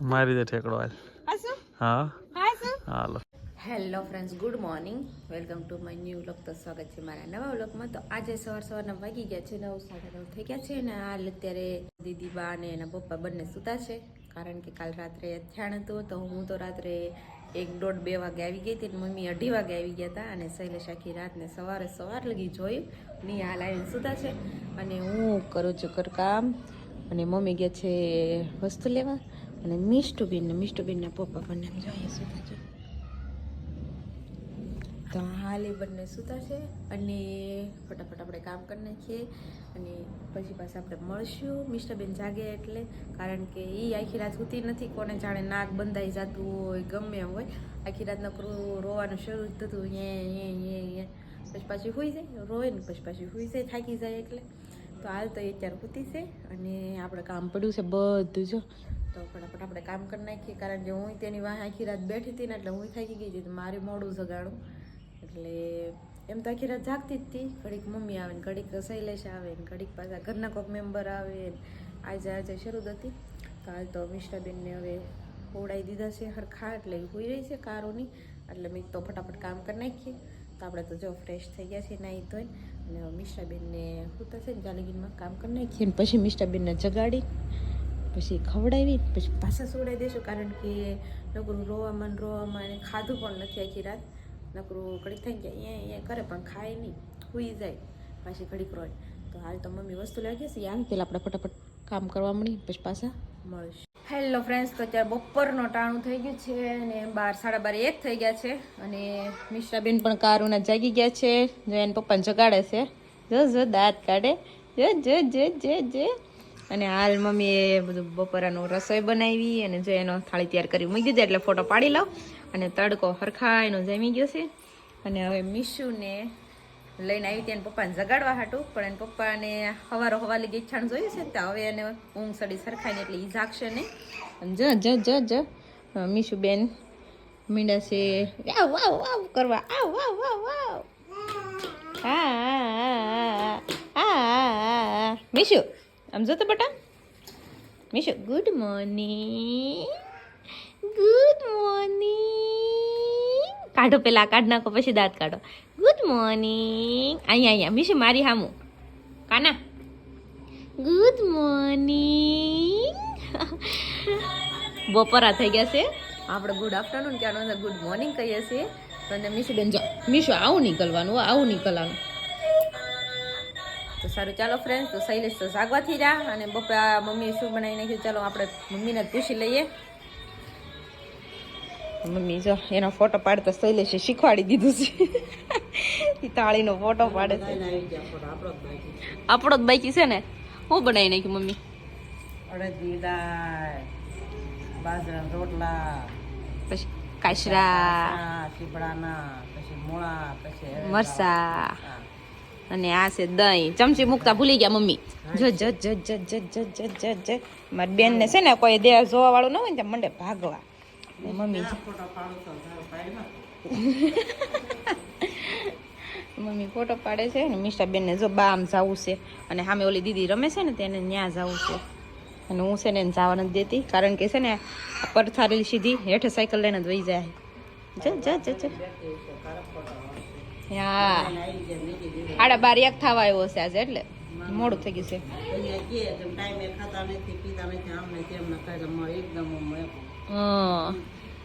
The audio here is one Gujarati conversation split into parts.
મારી દે ઠેકડો હાલ. હા? હાલો. Hello friends good morning. Welcome to my new vlog. તો સ્વાગત છે મારા નવા વ્લોગમાં. તો આજે સવાર સવારના વાગી ગયા છે નવ સાડા નવ થઈ ગયા છે અને હાલ અત્યારે દીદી બા અને એના પપ્પા બંને સૂતા છે. કારણ કે કાલ રાત્રે અથાણ હતું તો હું તો રાત્રે એક દોઢ બે વાગે આવી ગઈ હતી મમ્મી અઢી વાગે આવી ગયા હતા અને શૈલેષ આખી રાતને સવારે સવાર લગી જોયું. ની હાલ આવીને સૂતા છે. અને હું કરું છું ઘરકામ. અને મમ્મી ગયા છે વસ્તુ લેવા. અને મિષ્ટુબેન મિષ્ટુબેનના પપ્પા બંને જોઈએ સુતા છે તો હાલ એ બંને સૂતા છે અને ફટાફટ આપણે કામ કરી નાખીએ અને પછી પાછા આપણે મળશું. મિસ્ટરબેન જાગે એટલે, કારણ કે એ આખી રાત સૂતી નથી, કોને જાણે નાક બંધાઈ જતું હોય, ગમે એમ હોય. આખી રાત નકરું રોવાનું શરૂ થતું એ એ પછી પાછી સુઈ જાય, રોય ને પછી પાછી સુઈ જાય, થાકી જાય એટલે. તો હાલ તો એ અત્યારે સૂતી છે અને આપણે કામ પડ્યું છે બધું જો. તો ફટાફટ આપણે કામ કરી નાખીએ, કારણ કે હું તેની વાહ આખી રાત બેઠી હતી ને એટલે હું થાકી ગઈ હતી મારે મોડું જગાડું એટલે એમ તો આખી રાત જાગતી જ હતી. ઘડીક મમ્મી આવે ને ઘડીક શૈલેષ આવે ને ઘડીક પાછા ઘરના કોઈક મેમ્બર આવે ને આજે આજે શરૂ હતી. તો હાલ તો મિષ્ટાબેનને હવે ઓડાઈ દીધા છે હરખા, એટલે હોઈ રહી છે કારોની. એટલે મેં તો ફટાફટ કામ કરી નાખીએ. તો આપણે તો જો ફ્રેશ થઈ ગયા છીએ નાહી ધોઈ અને મિષ્ટાબેનને સૂતા છે ને ગાલીગીનમાં કામ કરી નાખીએ પછી મિષ્ટાબેનને જગાડી. પછી ખવડાવી પછી પાછા સુવડાવી દઈશું કારણ કે નકરું રોવામાં રોવામાં એને ખાધું પણ નથી આખી રાત. નકરું ઘડીક થઈ જાય અહીંયા અહીંયા કરે પણ ખાય નહીં. સુઈ જાય પાછી ઘડીક રોય. તો હાલ તો મમ્મી વસ્તુ લઈ ગઈ છે આવી પેલા આપણે ફટાફટ કામ કરવા મળી પછી પાછા મળીશું. હેલો ફ્રેન્ડ્સ તો અત્યારે બપોરનો ટાણું થઈ ગયું છે અને બાર સાડા બાર એક થઈ ગયા છે અને મિશ્રાબેન પણ કારુના જાગી ગયા છે. જો એને પપ્પાને જગાડે છે. જો જો દાંત કાઢે. જો જો જો જો જો. અને હાલ મમ્મીએ બધું બપોરાનું રસોઈ બનાવી અને જો એનો થાળી તૈયાર કરી મૂકી દીધો એટલે ફોટો પાડી લઉં. અને તડકો હરખા એનો જમી ગયો છે. અને હવે મીશુને લઈને આવી ત્યાં પપ્પાને જગાડવા હાટું, પણ એને પપ્પાને હવારો હવાલી ગીછાણ જોયું છે, તો હવે એને ઊંઘ સડી સરખાઈને એટલે એ જાગશે નહીં. જ જ જ જ, મીશુ બેન મીંડા છે. આવ વાવ વાવ કરવા. આવ, વાવ વાવ વાવ. હા હા હા હા. મીશુ આમ જો તો બટા? Meesho good morning good morning કાઢો પેલા કાઢ નાખો પછી દાંત કાઢો. ગુડ મોર્નિંગ અહીંયા અહીંયા. મીશુ મારી હામું. કાના? ગુડ મોર્નિંગ બપોરા થઈ ગયા છે. આપણે ગુડ આફ્ટરનૂન કહેવાનું ગુડ મોર્નિંગ કહીએ છીએ. અને મીશુ બેન જાઓ. મીશુ આવું નીકળવાનું આવું નીકળવાનું. તો સારું. ચાલો ફ્રેન્ડ તો શૈલેષ તો જાગવાથી રહ્યા અને બપા મમ્મીએ શું બનાવી નાખ્યું? ચાલો આપણે મમ્મીને પૂછી લઈએ. મમ્મી જો એનો ફોટો પાડતો શૈલેષે શીખવાડી દીધું છે. તાળીનો ફોટો પાડે છે. આપણો જ બાકી છે. ને? હું બનાવી નાખ્યું મમ્મી? અડદની દાળ બાજરાના રોટલા પછી કાશરા સીપડાના પછી મૂળા પછી મરસા. અને આ છે દહીં. ચમચી મૂકતા ભૂલી ગયા મમ્મી. જો જ જ જ જ જ જ જ જ. મારી બેન ને છે ને કોઈ દેહ જોવા વાળું ન હોય ને ત્યાં મંડે ભાગવા. મમ્મી. મમ્મી ફોટો પાડે છે ને મીષ્ટા બેનને જો બા આમ જવું છે. અને સામે ઓલી દીદી રમે છે ને તેને ત્યાં જવું છે. અને હું છે ને એને જવા નથી દેતી કારણ કે છે ને પડથારેલી સીધી હેઠે સાયકલ લઈને જ વહી જાય. જ જ જ જ. હા. આડા બાર એક થવા આવ્યો છે આજે એટલે. મોડું થઈ ગયું છે. અહીંયા કહે તેમ ટાઈમે ખાતા નથી પીતા નથી આમ ને તેમ ને કાંઈ તો એકદમ આમ એમ. હં.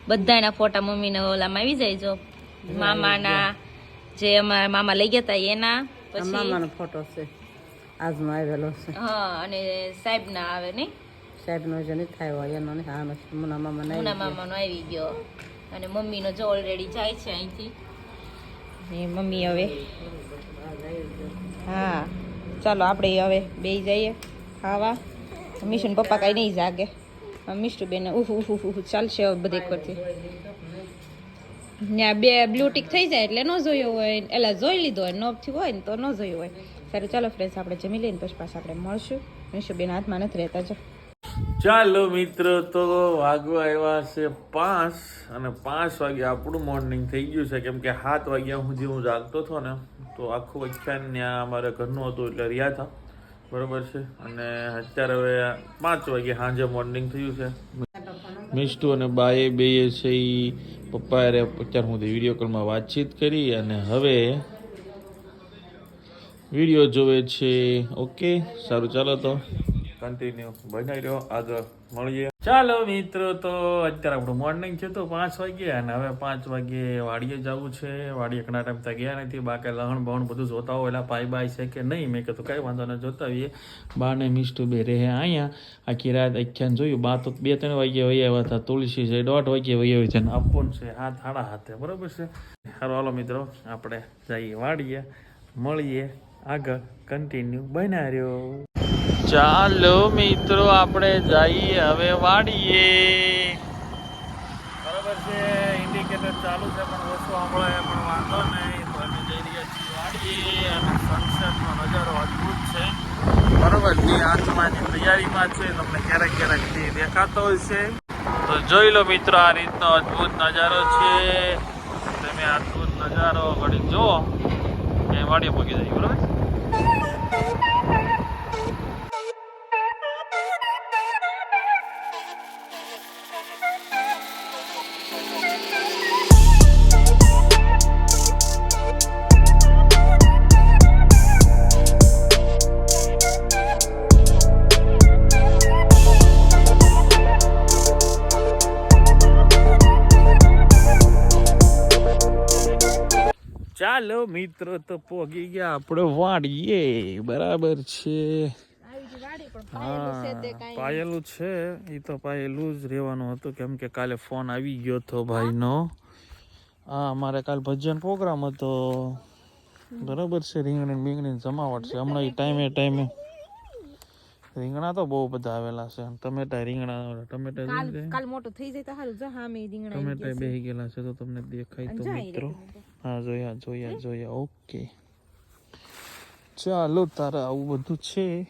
બધાયના ફોટા મમ્મીના ઓલામાં આવી જાય જો. મામાના જે અમારા મામા લઈ ગયા હતા એના પછી મામાનો ફોટો છે. આજનો આવેલો છે. હા અને સાહેબના આવે નહીં સાહેબનો જે નહીં થાય હોય એનો નહીં મામા મુના મામાનો આવી ગયો. અને મમ્મીનો જો ઓલરેડી જાય છે અહીંથી. ને મમ્મી હવે. હા, ચાલો આપણે હવે બે જઈએ, ખાવા. મિશન પપ્પા કાંઈ નહીં જાગે. મિષ્ટુ બેન ઉફ ઉફ ઉફ ચાલશે હવે બધે કરતી ત્યાં બે બ્લુ ટીક થઈ જાય એટલે ન જોયો હોય એટલે જોઈ લીધો હોય ન થયું હોય ને તો ન જોયું હોય. સારું, ચાલો ફ્રેન્ડ્સ આપણે જમી લઈને પછી પાછા આપણે મળશું. મિષ્ટુ બેન હાથમાં નથી રહેતા, જો. ચાલો મિત્રો, તો વાગવા આવ્યા છે પાંચ અને પાંચ વાગે આપણું મોર્નિંગ થઈ ગયું છે. કેમ કે સાત વાગ્યા સુધી હું જાગતો હતો ને, તો આખું અખ્યાન ત્યાં અમારે ઘરનું હતું એટલે રહ્યા હતા. બરોબર છે? અને અત્યારે હવે પાંચ વાગે સાંજે મોર્નિંગ થયું છે. મિષ્ટુ અને બાએ બેએ છે એ પપ્પા અત્યારે સુધી વીડિયો કોલમાં વાતચીત કરી અને હવે વીડિયો જોવે છે. ઓકે સારું, ચાલો તો. કન્ટિન્યુ બનાવી રહ્યો આગળ મળીએ ચાલો મિત્રો, તો અત્યારે આપણું મોર્નિંગ છે તો પાંચ વાગે અને હવે પાંચ વાગે વાડીએ જવું છે. વાડીએ ઘણા ટાઈમ ત્યાં ગયા નથી. બાકી લહણ બહણ બધું જોતા હોય એટલે પાઈ બાઈ છે કે નહીં? મેં કીધું કઈ વાંધો ન જોતા હોઈએ બાને ને મિષ્ટુ બે રહે અહીંયા. આખી રાત આખ્યાન જોયું. બા તો બે ત્રણ વાગે વહી આવ્યા હતા. તુલસી છે, દોઢ વાગે વહી આવી છે. ને અપોન છે હાથ હાડા હાથે. બરોબર છે? સારું હાલો મિત્રો, આપણે જઈએ વાડીએ. મળીએ આગળ. કન્ટિન્યુ રહ્યો ચાલો મિત્રો, આપણે જઈએ હવે વાડીએ. બરાબર છે ઇન્ડિકેટર ચાલુ છે, પણ ઓછું હમણાં પણ વાંધો નહીં. તો અમે જઈ રહ્યા છીએ વાડીએ અને સનસેટનો નજારો અદ્ભુત છે. બરોબર, જે આસમાનની તૈયારીમાં છે, તમને ક્યારેક ક્યારેક તે દેખાતો હોય છે. તો જોઈ લો મિત્રો, આ રીતનો અદ્ભુત નજારો છે. તમે અદ્ભુત નજારો ઘડી જુઓ એ વાડીએ પગી જાય બરોબર? ચાલો મિત્રો તો પોગી ગયા આપણે વાડીએ. બરાબર છે. હા પાયેલું છે. એ તો પાયેલું જ રહેવાનું હતું. કેમ કે કાલે ફોન આવી ગયો હતો ભાઈનો. હા અમારે કાલ ભજન પ્રોગ્રામ હતો. બરાબર છે રીંગણી બીંગણી જમાવટ છે. હમણાં ટાઈમે ટાઈમે રીંગણા તો બહુ બધા આવેલા છે. ટમેટા રીંગણા ટમેટા કાલ મોટો થઈ જાય તો સારું જો હા મે રીંગણા ટમેટા બેહી ગયેલા છે તો તમને દેખાય તો મિત્રો. હા જોયા જોયા જોયા ઓકે. ચાલો તારા આવું બધું છે.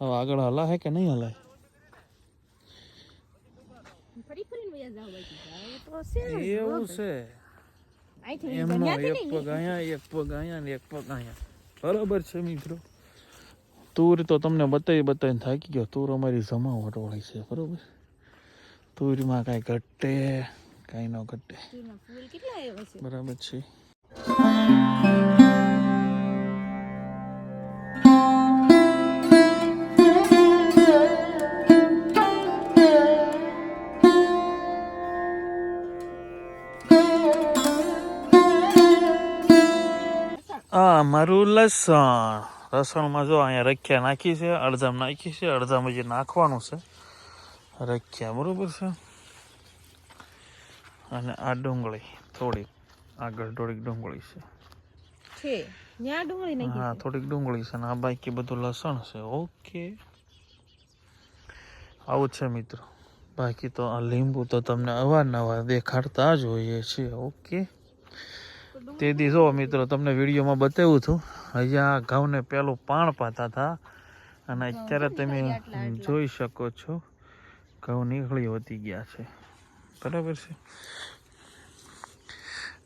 હવે આગળ હલા હે કે નહીં હલાય? એવું છે. એમનો એક પગ અહીંયા એક પગ અહીંયા ને એક પગ અહીંયા. બરાબર છે મિત્રો. તુર તો તમને બતાવી બતાવીને થાકી ગયો. તુર અમારી જમાવટ વાળી છે બરોબર? તુરમાં કાંઈ ઘટે કાંઈ ન ઘટે. બરાબર છે. આ મારું લસણ. લસણમાં જો અહીંયા રખ્યા નાખી છે અડધામ નાખી છે અડધામ હજી નાખવાનું છે રખ્યા. બરાબર છે? અને આ ડુંગળી થોડીક આગળ થોડીક ડુંગળી છે. છે. ન્યા ડુંગળી નહીં હા થોડીક ડુંગળી છે અને આ બાકી બધું લસણ છે. ઓકે. આવું છે મિત્રો. બાકી તો આ લીંબુ તો તમને અવારનવાર દેખાડતા જ હોઈએ છીએ. ઓકે. તે દિવસો જો મિત્રો તમને વિડીયોમાં બતાવ્યું હતું હજી આ ઘઉંને પહેલું પાણ પાતા હતા. અને અત્યારે તમે જોઈ શકો છો. ઘઉં નીકળી હોતી ગયા છે. બરાબર છે.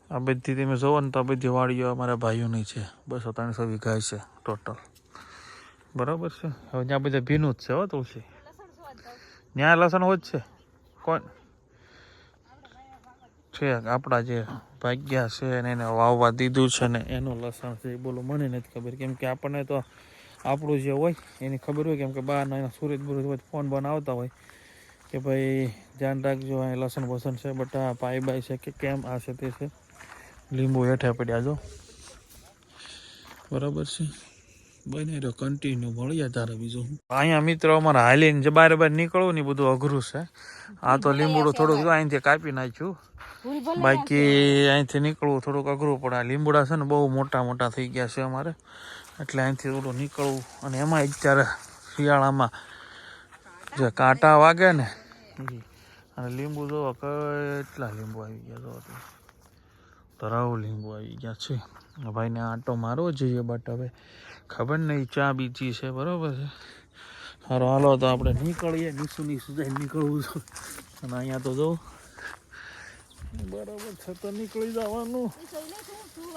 આ બધી તમે જોવો ને તો આ બધી વાડીઓ અમારા ભાઈઓની છે. બસો ત્રણસો વીઘા છે ટોટલ બરાબર છે? હવે ત્યાં બધા ભીનું જ છે હો તુલસી. ત્યાં લસણ હોય જ છે? કોણ? છે, આપણા જે ભાગ્યા છે અને એને વાવવા દીધું છે ને એનું લસણ છે એ બોલો, મને નથી ખબર. કેમ કે આપણને તો આપણું જે હોય એની ખબર હોય. કેમ કે બહારના સુરત બુરત હોય ફોન બનાવતા હોય. કે ભાઈ ધ્યાન રાખજો અહીં લસણ વસણ છે બટા પાઈ બાઈ છે કે કેમ આ છે તે છે. લીંબુ હેઠે પડ્યા જો બરાબર છે. બને રહ્યો કન્ટિન્યુ મળ્યા તારે બીજું. અહીંયા મિત્રો અમારે હાલીને જે બારે બાર નીકળવું ને બધું અઘરું છે. આ તો લીંબુડું થોડુંક અહીંથી કાપી નાખ્યું. બાકી અહીંથી નીકળવું થોડુંક અઘરું પડે આ લીંબુડા છે ને બહુ મોટા મોટા થઈ ગયા છે અમારે. એટલે અહીંથી થોડું નીકળવું. અને એમાં અત્યારે શિયાળામાં જે કાંટા વાગે ને અને લીંબુ જોવો કેટલા લીંબુ આવી ગયા જો તો. ધરાવ લીંબુ આવી ગયા છે. ભાઈને આંટો મારવો જોઈએ બટ હવે ખબર નહીં ચા બીજી છે બરાબર છે. સારું હાલો તો આપણે નીકળીએ નીસું નીસું જઈને નીકળવું છે. અને અહીંયા તો જો બરાબર છે તો નીકળી જવાનું.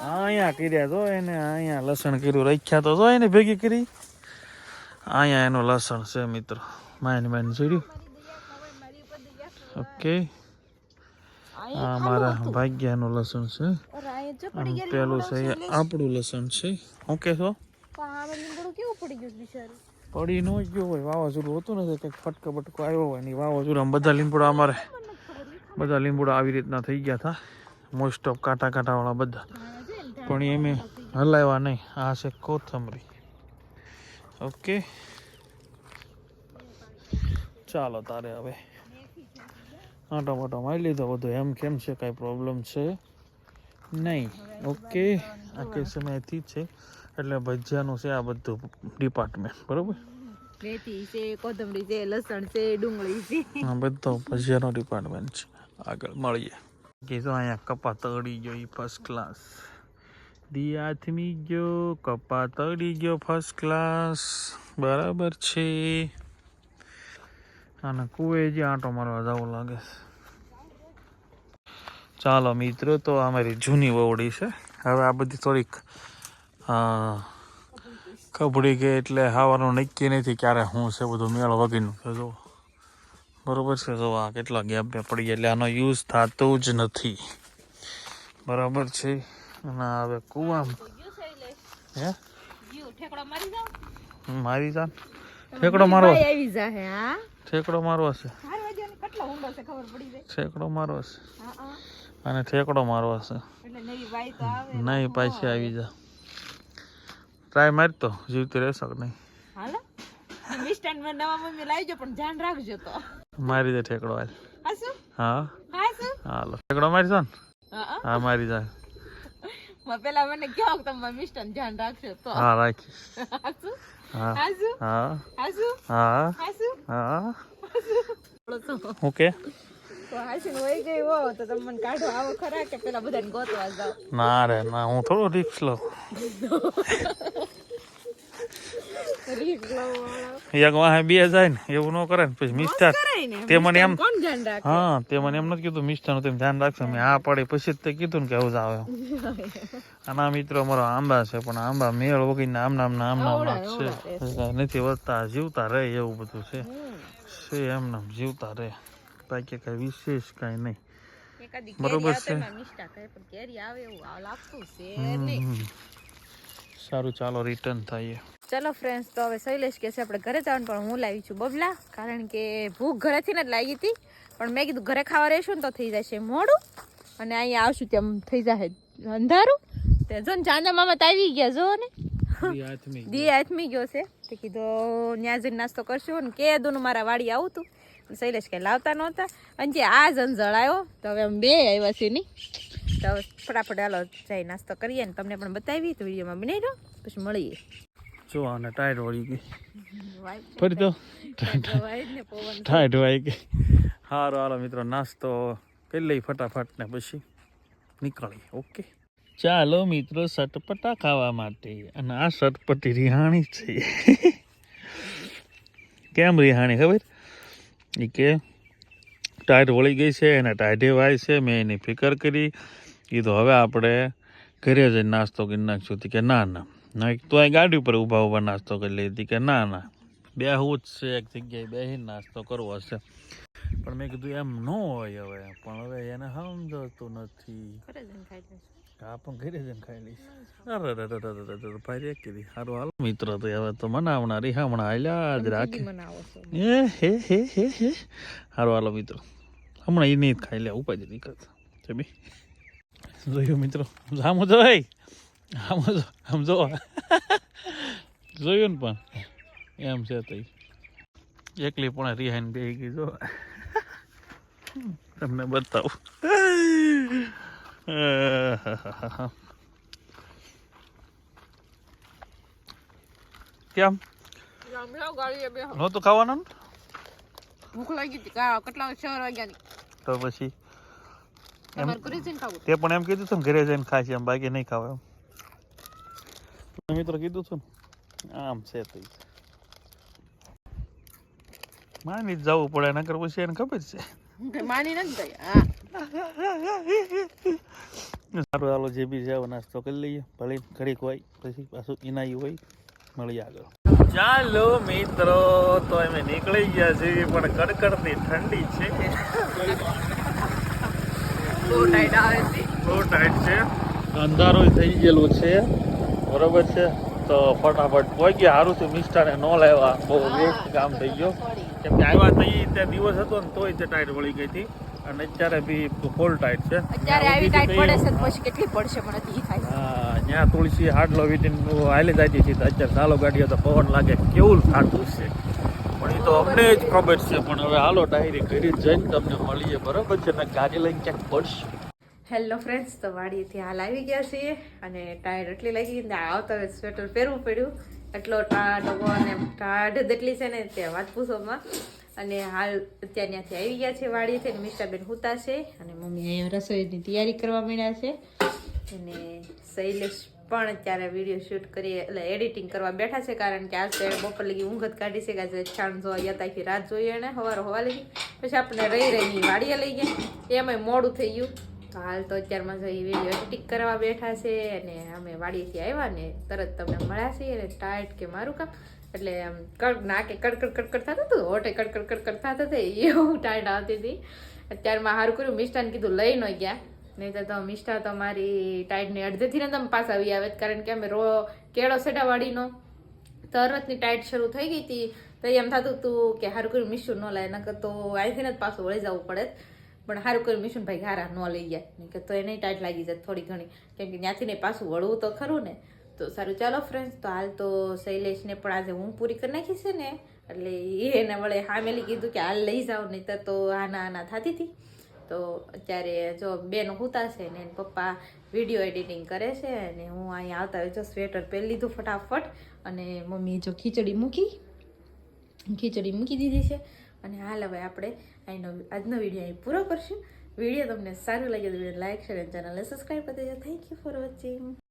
અહીંયા કર્યા જો એને અહીંયા લસણ કર્યું રાખ્યા તો જો એને ભેગી કરી. અહીંયા એનું લસણ છે મિત્રો. માયને માયને ચડ્યું ઓકે આ મારા ભાગ્યાનું લસણ છે અને પેલું છે એ આપણું લસણ છે ઓકે છો પડી ન ગયો હોય વાવાઝોડું હોતું નથી કંઈક ફટકો બટકો આવ્યો હોય ને વાવાઝોડામાં બધા લીંબોડા અમારે બધા લીંબોડા આવી રીતના થઈ ગયા હતા મોસ્ટ ઓફ કાંટા કાંટાવાળા બધા પણ એ મેં હલાવ્યા નહીં આ છે કોથમરી ઓકે ચાલો તારે હવે. આટો મોટો મારી લીધો બધું. એમ કેમ છે? કાંઈ પ્રોબ્લેમ છે? નહીં. ઓકે આ કેસમેથી છે? એટલે ભજીયાનું છે આ બધું ડિપાર્ટમેન્ટ બરોબર? મેથી છે કોથમરી છે લસણ છે ડુંગળી છે. આ બધો ભજીયાનો ડિપાર્ટમેન્ટ છે. આગળ મળીએ. કીધું અહીંયા કપા તળી ગયો એ ફર્સ્ટ ક્લાસ દી આથમી ગયો કપા તળી ગયો ફર્સ્ટ ક્લાસ બરાબર છે. અને કુએ જે આંટો મારવા જવું લાગે છે. ચાલો મિત્રો તો આ મારી જૂની વવડી છે. હવે આ બધી થોડીક અ, કબડી ગઈ એટલે હાવાનું નક્કી નથી ક્યારે હું છે બધું મેળ વગીનું છે જો બરોબર છે જો આ કેટલા ગેપ બે પડી ગયા એટલે આનો યુઝ થતો જ નથી. બરાબર છે? અને હવે કુવા હે? મારી જા મારી ઠેકડો મારો. આવી જાહે હા? ઠેકડો મારવો છે. ઠેકડો મારવો છે. અને ઠેકડો મારવો છે. નહીં પાછી આવી. જા. ટ્રાય મારતો જીવતી રહેશો કે નહીં? મારી દે ઠેકડો હાલ. હા હાલો. ઠેકડો મારી જાન? હા મારી જાય પેલા મને કહો કે તમે મિસ્ટન ધ્યાન રાખજો. તો. હા રાખીશ. હાસુ? હા. હાસુ? હા. હાસુ? હા. હો. તો તમે મને કાઢો આવો ખરા કે ના રે ના હું થોડો રિક્સ લઉં. એક વાહે બે જાય ને એવું ન કરે ને પછી મિસ્ટર તે મને એમ હા તે મને એમ નથી કીધું મિસ્ટરનું તેમ ધ્યાન રાખશો. મેં આ પડે પછી તે કીધું ને કે આવું જ આવે. આના મિત્રો અમારો આંબા છે પણ આંબા મેળ વગીને આમ નામ નામ છે. નથી વધતા જીવતા રહે એવું બધું છે. છે એમ નામ જીવતા રહે. બાકી કઈ વિશેષ કાંઈ નહીં. બરોબર છે. સારું ચાલો રિટર્ન થઈએ ચલો ફ્રેન્ડ્સ તો હવે શૈલેષ કે છે આપણે ઘરે જવાનું પણ હું લાવી છું બબલા કારણ કે ભૂખ ઘરેથી ને જ લાગી હતી. પણ મેં કીધું ઘરે ખાવા રહેશું ને તો થઈ જશે મોડું. અને અહીંયા આવશું તેમ થઈ જશે અંધારું. તે જો ને ચાંદા મામા તો આવી ગયા જો ને. દી આથમી ગયો. છે. તે કીધો ત્યાં જઈને નાસ્તો કરશું. ને કે દોનું મારા વાડી આવું તું શૈલેષ કે લાવતા નહોતા. અને જે આ જંજળ આવ્યો તો હવે અમે બે આવ્યા છીએ નહીં તો ફટાફટ હાલો જઈ નાસ્તો કરીએ ને તમને પણ બતાવી તો વિડીયોમાં બનાવી દો પછી મળીએ. જો આને ટાઈટ વળી ગઈ. ફરી તો ટાયર વાઈ ગઈ. સારું હાલો મિત્રો નાસ્તો કરી લઈ ફટાફટ ને પછી નીકળી ઓકે? ચાલો મિત્રો સટપટા ખાવા માટે. અને આ સટપટી રિહાણી છે. કેમ રિહાણી ખબર? એ કે ટાયર વળી ગઈ છે અને ટાઈટે વાય છે. મેં એની ફિકર કરી. કીધું હવે આપણે ઘરે જઈને નાસ્તો કરી નાખશું. કે ના ના. ના તો અહીં ગાડી ઉપર ઊભા ઊભા નાસ્તો કરી લીધી કે ના ના. બેહવું જ છે એક જગ્યાએ બેસીને નાસ્તો કરવો હશે. પણ મેં કીધું એમ ન હોય હવે પણ હવે એને સમજાતું નથી. ખાઈ લઈશું. હા પણ ઘરે જઈને ખાઈ લઈશ. અરે અરે અરે ભાઈ રે કીધી. સારું હાલો મિત્રો તો હવે તો મનાવણા હમણાં હાલ્યા જ રાખે. એ હે હે હે હે. સારું હાલો મિત્રો. હમણાં એ નહીં ખાઈ લે ઉપાય નીકળતા જમી. જોયું મિત્રો? આમ જો હે આમ આમ જો. જોયું ને પણ? એમ છે તઈ. એકલી પણ રિહાઈન બે ગઈ જો. તમને બતાવું. કેમ? નહોતું ખાવાનું? ને? ભૂખ લાગી હતી કેટલા છ વાગ્યાની. તો પછી તે પણ એમ કીધું તું ઘરે જઈને ખાશે એમ બાકી નહીં ખાવા એમ. મિત્રો કીધું હતું ને આમ છે તો. માની જ જવું પડે નકર પછી એને ખબર છે માની નથી સારું હાલો જે બી છે નાસ્તો કરી લઈએ ભલે ઘડીક હોય પછી પાછું ઇનાઈ હોય મળીએ આગળ ચાલો મિત્રો તો અમે નીકળી ગયા છીએ પણ કડકડતી ઠંડી છે. ટાઈટ છે બહુ ટાઈટ છે અંધારું થઈ ગયેલું છે બરોબર છે? તો ફટાફટ પહોંચી ગયા. સારું છે મિસ્ટાને ન લાવ્યા. બહુ વેસ્ટ કામ થઈ ગયો. કેમ કે આવ્યા તઈ ત્યાં દિવસ હતો ને તોય તે ટાઈટ વળી ગઈ હતી. અને અત્યારે બી ફૂલ ટાઈટ છે. અત્યારે આવી ટાઈટ પડે છે પછી કેટલી પડશે પણ હતી થાય. હા ત્યાં તુલસી હાડલો વીટીને હાલી હતી છે અત્યારે ચાલો ગાડીઓ તો પવન લાગે. કેવું થાતું છે? પણ એ તો અમને જ ખબર છે. પણ હવે હાલો ડાયરી કરી જઈને તમને મળીએ. બરોબર છે? ને ગાડી લઈને ક્યાંક પડશે હેલો ફ્રેન્ડ્સ તો વાડીએથી હાલ આવી ગયા છીએ અને ટાયર એટલી લાગી ગઈ ને આવતા સ્વેટર પહેરવું પડ્યું. એટલો ટાઢો અને ટાઢ જેટલી છે ને તે વાત પૂછોમાં. અને હાલ અત્યારે ત્યાંથી આવી ગયા છે વાડીએથી અને મિસ્ટાબેન હુતા છે અને મમ્મી અહીંયા રસોઈની તૈયારી કરવા માંડ્યા છે. અને શૈલેષ પણ અત્યારે વીડિયો શૂટ કરીએ એટલે એડિટિંગ કરવા બેઠા છે કારણ કે આજ બપોર લગી ઊંઘ જ કાઢી છે કે આજે છાણ જોવા ગયા તા રાત જોઈએ ને સવારે હોવા લગી. પછી આપણે રહી રહી વાડીએ લઈ ગયા. એમાંય મોડું થઈ ગયું. તો હાલ તો અત્યારમાં જઈ વીડિયો એડિટિંગ કરવા બેઠા છે અને અમે વાડીથી આવ્યા ને તરત તમને મળ્યા છીએ અને ટાઈટ કે મારું કામ. એટલે આમ કડ નાકે કડકડ કડકડ થતું હતું હોટે કડકડ કડકડ થતા હતા એવું ટાઈટ આવતી હતી. અત્યારમાં સારું કર્યું, મિષ્ટાને કીધું લઈ ન ગયા. નહીં તો મિષ્ટા તો મારી ટાઈટની અડધેથી ને તમે પાછા આવી આવે કારણ કે અમે રો કેળો સેડાવાડીનો તરતની ટાઈટ શરૂ થઈ ગઈ હતી. તો એમ થતું હતું કે સારું કર્યું મીશું ન લાય, નકર તો અહીંથી જ પાછું વળી જવું પડે. પણ સારું કર્યું. મિશન ભાઈ હારા ન લઈ નહીં કે તો એને ટાઈટ લાગી જાય થોડી ઘણી. કેમ કે ત્યાંથી ને પાછું વળવું તો ખરું ને. તો સારું, ચાલો ફ્રેન્ડ્સ તો હાલ તો શૈલેષને પણ આજે હું પૂરી કરી નાખી છે ને. એટલે એને વળે હામેલી કીધું કે, હાલ લઈ જાઓ. નહીં તો આના આના થતી હતી. તો અત્યારે જો બેન હુતા છે ને, એના પપ્પા વીડિયો એડિટિંગ કરે છે અને હું અહીંયા આવતા હોય જો સ્વેટર પહેરી લીધું ફટાફટ. અને મમ્મી જો ખીચડી મૂકી ખીચડી મૂકી દીધી છે. અને હાલ હવે આપણે આજનો આજનો વીડિયો અહીં પૂરો કરશું. વીડિયો તમને સારું લાગે તો લાઈક, શેર અને ચેનલને સબસ્ક્રાઈબ કરી દેજો. Thank you for watching